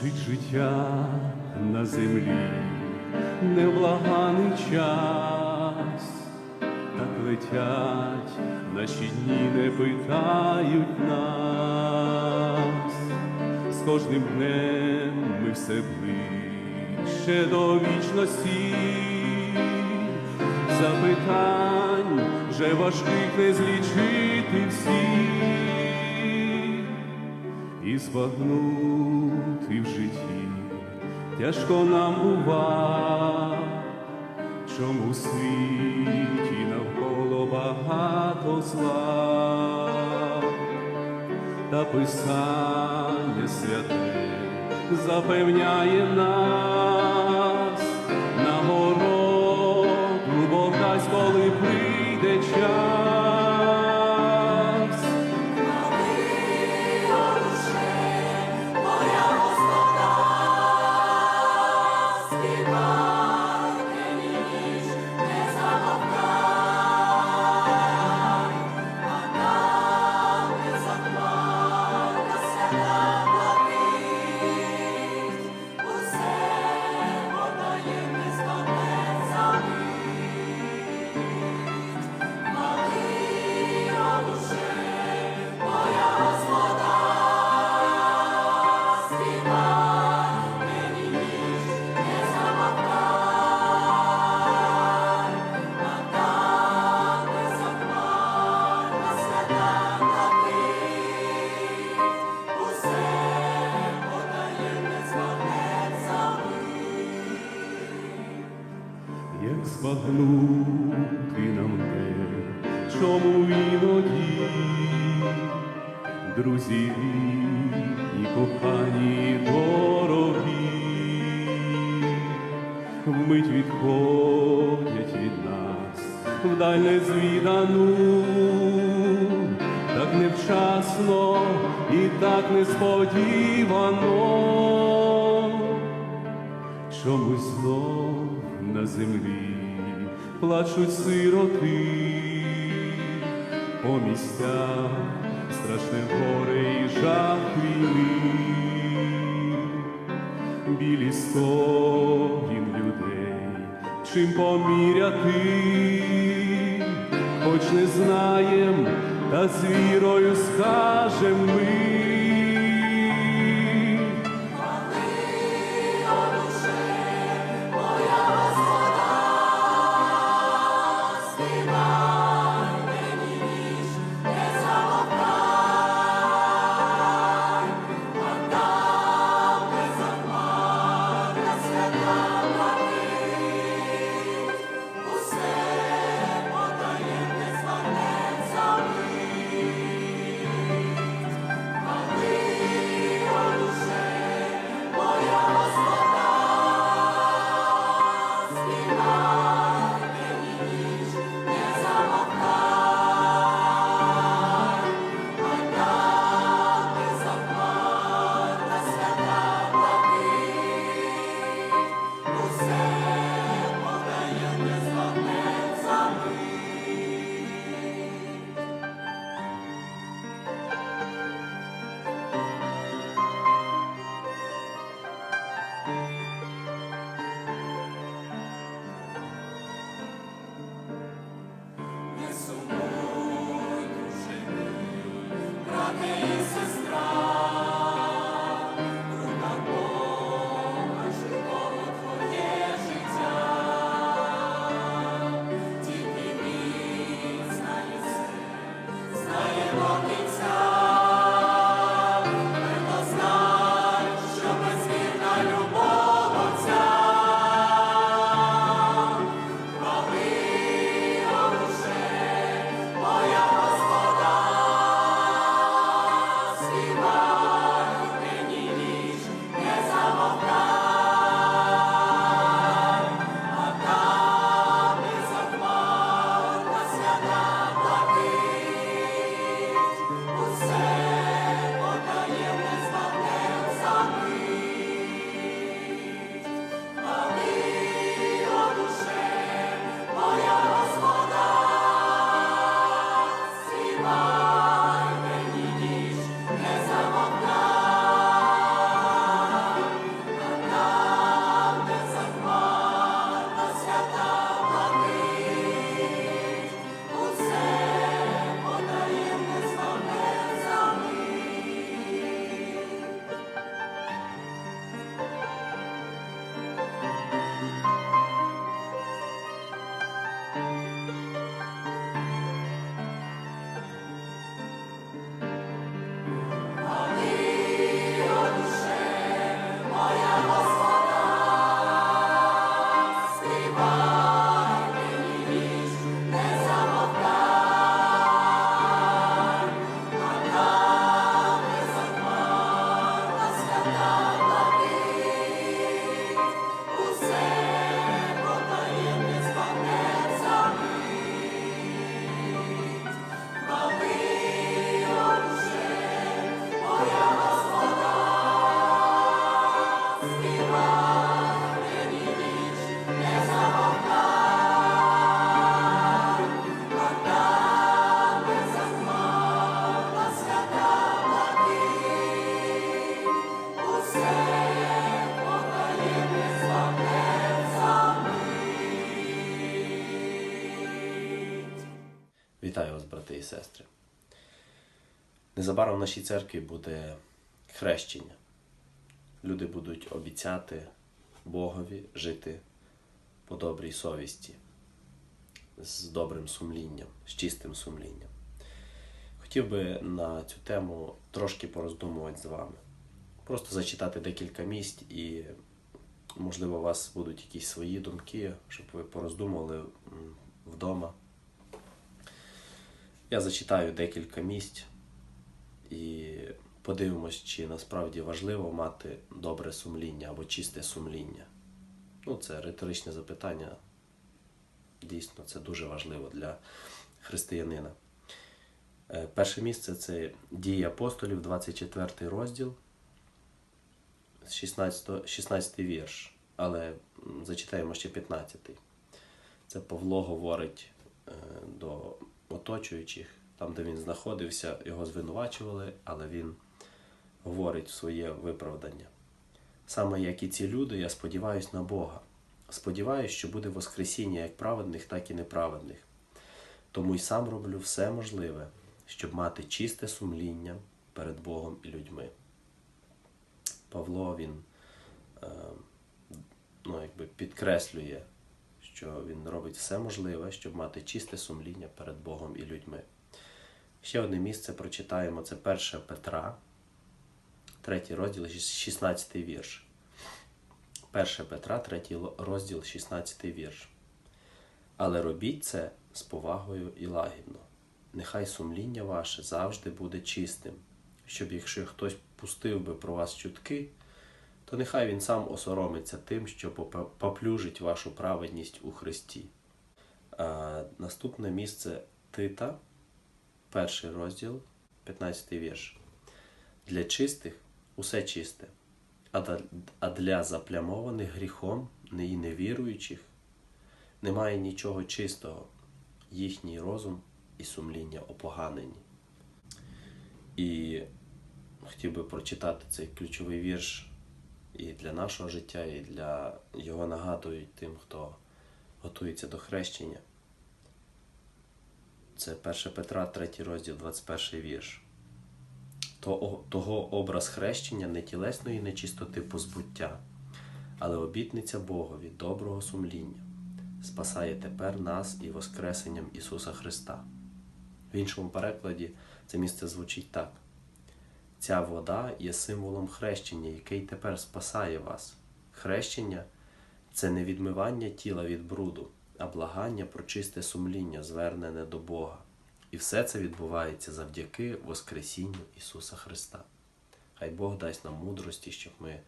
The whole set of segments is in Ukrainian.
Вчить життя на землі. Невблаганий час, так летять наші дні, не питають нас, з кожним днем ми все ближче до вічності, запитань вже важких не злічити всіх і збагнути в житті. Тяжко нам бува, чому в світі навколо багато зла, та писання святе запевняє нас нагороду Бог дасть, коли прийде чому іноді, друзі рідні, кохані, дорогі, вмить відходять від нас вдаль незвідану, так невчасно і так несподівано. Чомусь знов на землі плачуть сироти, по місцях страшне горе і жах війни, білі стогін людей, чим поміряти, хоч не знаєм, та з вірою скажем ми. Вітаю вас, брати і сестри. Незабаром в нашій церкві буде хрещення. Люди будуть обіцяти Богові жити по добрій совісті, з добрим сумлінням, з чистим сумлінням. Хотів би на цю тему трошки пороздумувати з вами. Просто зачитати декілька місць і, можливо, у вас будуть якісь свої думки, щоб ви пороздумували вдома. Я зачитаю декілька місць і подивимось, чи насправді важливо мати добре сумління або чисте сумління. Ну, це риторичне запитання. Дійсно, це дуже важливо для християнина. Е, Перше місце це дії апостолів, 24 розділ, 16, 16 вірш. Але зачитаємо ще 15. Це Павло говорить е, до оточуючих, там, де він знаходився, його звинувачували, але він говорить своє виправдання. Саме як і ці люди, я сподіваюся на Бога. Сподіваюсь, що буде Воскресіння як праведних, так і неправедних. Тому й сам роблю все можливе, щоб мати чисте сумління перед Богом і людьми. Павло він е, ну, якби підкреслює, що він робить все можливе, щоб мати чисте сумління перед Богом і людьми. Ще одне місце прочитаємо це 1 Петра, 3 розділ, 16 вірш. 1 Петра, 3 розділ, 16 вірш. Але робіть це з повагою і лагідно. Нехай сумління ваше завжди буде чистим, щоб якщо хтось пустив би про вас чутки, то нехай він сам осоромиться тим, що поплюжить вашу праведність у Христі. А, наступне місце Тита, перший розділ, 15 вірш. Для чистих усе чисте, а для заплямованих гріхом і невіруючих немає нічого чистого, їхній розум і сумління опоганені. І хотів би прочитати цей ключовий вірш і для нашого життя, і для його нагадують тим, хто готується до хрещення. Це 1 Петра, 3 розділ, 21 вірш. Того образ хрещення не тілесної нечистоти позбуття, але обітниця Богові доброго сумління спасає тепер нас і Воскресенням Ісуса Христа. В іншому перекладі це місце звучить так. Ця вода є символом хрещення, який тепер спасає вас. Хрещення це не відмивання тіла від бруду, а благання про чисте сумління, звернене до Бога. І все це відбувається завдяки Воскресінню Ісуса Христа. Хай Бог дасть нам мудрості, щоб ми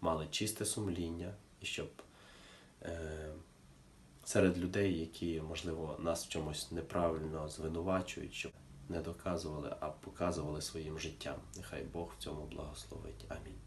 мали чисте сумління і щоб е, серед людей, які, можливо, нас в чомусь неправильно звинувачують, щоб не доказували, а показували своїм життям. Нехай Бог в цьому благословить. Амінь.